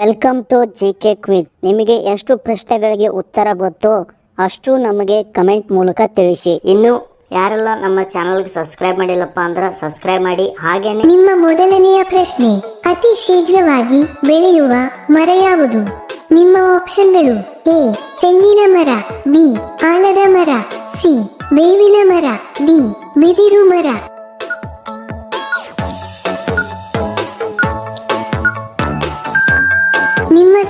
Welcome to G K quiz ನಿಮಗೆ ಎಷ್ಟು ಪ್ರಶ್ನೆಗಳಿಗೆ ಉತ್ತರ ಗೊತ್ತೋ ಅಷ್ಟು ನಮಗೆ ಕಮೆಂಟ್ ಮೂಲಕ ತಿಳಿಸಿ. ಇನ್ನು ಯಾರೆಲ್ಲ ನಮ್ಮ ಚಾನಲ್ಗೆ ಸಬ್ಸ್ಕ್ರೈಬ್ ಮಾಡಿಲ್ಲಪ್ಪ ಅಂದ್ರೆ ಸಬ್ಸ್ಕ್ರೈಬ್ ಮಾಡಿ. ಹಾಗೇನೆ ನಿಮ್ಮ ಮೊದಲನೆಯ ಪ್ರಶ್ನೆ, ಅತಿ ಶೀಘ್ರವಾಗಿ ಬೆಳೆಯುವ ಮರ ಯಾವುದು? ನಿಮ್ಮ ಆಪ್ಷನ್ಗಳು ಎ, ತೆಂಗಿನ ಮರ, ಬಿ, ಆಲದ ಮರ, ಸಿ, ಬೇವಿನ ಮರ, ಡಿ, ಬಿದಿರು ಮರ.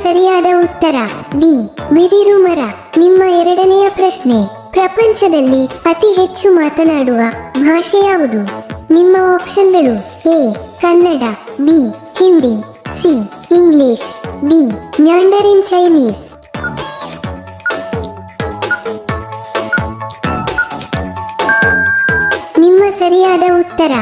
ಸರಿಯಾದ ಉತ್ತರ. ಡಿ ಬಿದಿರು ಮರ. ನಿಮ್ಮ ಎರಡನೆಯ ಪ್ರಶ್ನೆ. ಪ್ರಪಂಚದಲ್ಲಿ ಅತಿ ಹೆಚ್ಚು ಮಾತನಾಡುವ ಭಾಷೆ ಯಾವುದು? ನಿಮ್ಮ ಆಪ್ಷನ್ಗಳು A. Kannada, B. Hindi, C. English, D. Mandarin Chinese. ನಿಮ್ಮ ಸರಿಯಾದ ಉತ್ತರ.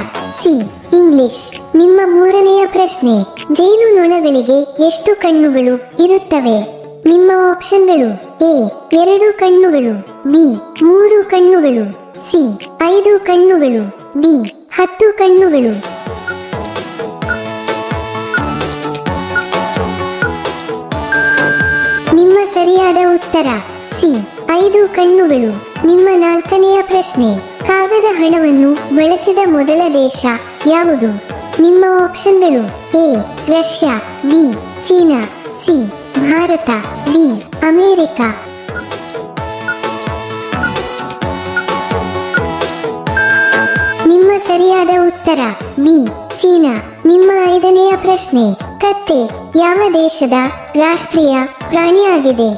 ಸಿ. ಇಂಗ್ಲಿಷ್. ನಿಮ್ಮ ಮೂರನೆಯ ಪ್ರಶ್ನೆ, ಜೇನು ನೊಣಗಳಿಗೆ ಎಷ್ಟು ಕಣ್ಣುಗಳು ಇರುತ್ತವೆ? ನಿಮ್ಮ ಆಪ್ಷನ್ಗಳು ಎ, ಎರಡು ಕಣ್ಣುಗಳು, ಬಿ, ಮೂರು ಕಣ್ಣುಗಳು, ಸಿ, ಐದು ಕಣ್ಣುಗಳು, ಡಿ, ಹತ್ತು ಕಣ್ಣುಗಳು. ನಿಮ್ಮ ಸರಿಯಾದ ಉತ್ತರ, ಸಿ, ಐದು ಕಣ್ಣುಗಳು. ನಿಮ್ಮ ನಾಲ್ಕನೆಯ ಪ್ರಶ್ನೆ, ಕಾಗದ ಹಣವನ್ನು ಬಳಸಿದ ಮೊದಲ ದೇಶ ಯಾವುದು? ನಿಮ್ಮ ಆಪ್ಷನ್ಗಳು A, Russia, B, China, C, Bharat, D, America. ನಿಮ್ಮ ಸರಿಯಾದ ಉತ್ತರ, ಬಿ, ಚೀನಾ. ನಿಮ್ಮ ಐದನೆಯ ಪ್ರಶ್ನೆ, ಕತ್ತೆ ಯಾವ ದೇಶದ ರಾಷ್ಟ್ರೀಯ ಪ್ರಾಣಿಯಾಗಿದೆ?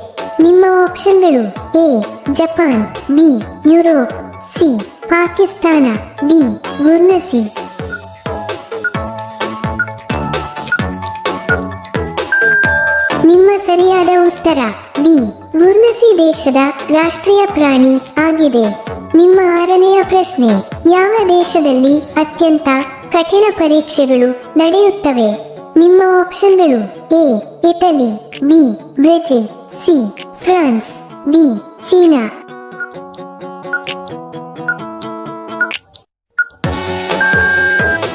ನಿಮ್ಮ ಆಪ್ಷನ್ಗಳು A, Japan, B, Europe, C, Pakistan, D ಗುರ್ನಸಿ ಸರಿಯಾದ ಉತ್ತರ. ಡಿ ಗುರ್ನಸಿ ದೇಶದ ರಾಷ್ಟ್ರೀಯ ಪ್ರಾಣಿ ಆಗಿದೆ. ನಿಮ್ಮ ಆರನೆಯ ಪ್ರಶ್ನೆ. ಯಾವ ದೇಶದಲ್ಲಿ ಅತ್ಯಂತ ಕಠಿಣ ಪರೀಕ್ಷೆಗಳು ನಡೆಯುತ್ತವೆ? ನಿಮ್ಮ ಆಪ್ಷನ್ಗಳು A. Italy, B. Brazil, C. France, D. China.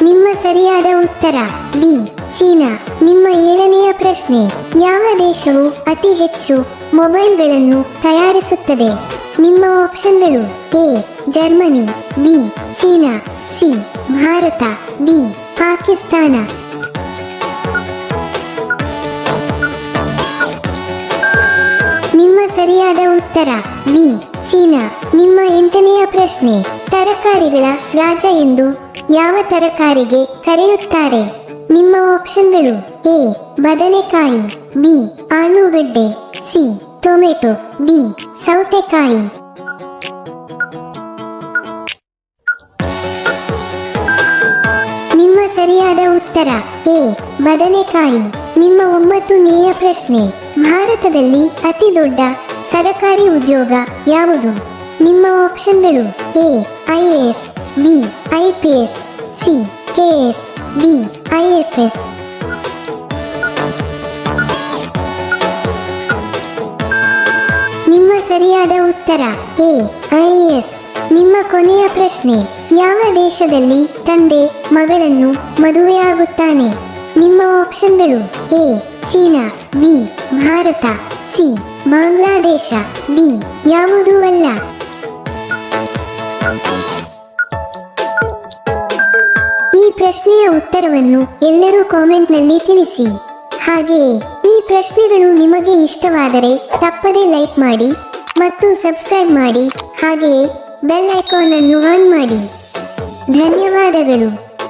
ನಿಮ್ಮ ಸರಿಯಾದ ಉತ್ತರ. ಡಿ ಚೀನಾ, ನಿಮ್ಮ ಏಳನೆಯ ಪ್ರಶ್ನೆ. ಯಾವ ದೇಶವು ಅತಿ ಹೆಚ್ಚು ಮೊಬೈಲ್ಗಳನ್ನು ತಯಾರಿಸುತ್ತದೆ? ನಿಮ್ಮ ಆಪ್ಷನ್ಗಳು A, Germany, B, China, C, Bharat, D, Pakistan. ನಿಮ್ಮ ಸರಿಯಾದ ಉತ್ತರ, ಬಿ, ಚೀನಾ. ನಿಮ್ಮ ಎಂಟನೆಯ ಪ್ರಶ್ನೆ, ತರಕಾರಿಗಳ ರಾಜ ಎಂದು ಯಾವ ತರಕಾರಿಗೆ ಕರೆಯುತ್ತಾರೆ? ನಿಮ್ಮ ಆಪ್ಷನ್ಗಳು ಎ, ಬದನೆಕಾಯಿ, ಬಿ, ಆಲೂಗಡ್ಡೆ, ಸಿ, ಟೊಮೆಟೊ, ಡಿ, ಸೌತೆಕಾಯಿ. ನಿಮ್ಮ ಸರಿಯಾದ ಉತ್ತರ ಎ, ಬದನೆಕಾಯಿ. ನಿಮ್ಮ ಒಂಬತ್ತು ನೇಯ ಪ್ರಶ್ನೆ, ಭಾರತದಲ್ಲಿ ಅತಿ ದೊಡ್ಡ ಸರಕಾರಿ ಉದ್ಯೋಗ ಯಾವುದು? ನಿಮ್ಮ ಆಪ್ಷನ್ಗಳು A, I S, B, I P S, C, K D I S ನಿಮ್ಮ ಸರಿಯಾದ ಉತ್ತರ ಎ ಐ ಎಸ್ ನಿಮ್ಮ ಕೊನೆಯ ಪ್ರಶ್ನೆ, ಯಾವ ದೇಶದಲ್ಲಿ ತಂದೆ, ಮಗಳನ್ನು ಮದುವೆಯಾಗುತ್ತಾನೆ? ನಿಮ್ಮ ಆಪ್ಷನ್ಗಳು A China B Bharat C Bangladesh D ಯಾವುದೂ ಅಲ್ಲ. ಈ ಪ್ರಶ್ನೆಯ ಉತ್ತರವನ್ನು ಎಲ್ಲರೂ ಕಾಮೆಂಟ್ನಲ್ಲಿ ತಿಳಿಸಿ. ಹಾಗೆಯೇ ಈ ಪ್ರಶ್ನೆಗಳು ನಿಮಗೆ ಇಷ್ಟವಾದರೆ ತಪ್ಪದೇ ಲೈಕ್ ಮಾಡಿ ಮತ್ತು ಸಬ್ಸ್ಕ್ರೈಬ್ ಮಾಡಿ. ಹಾಗೆಯೇ ಬೆಲ್ ಐಕಾನ್ ಅನ್ನು ಆನ್ ಮಾಡಿ. ಧನ್ಯವಾದಗಳು.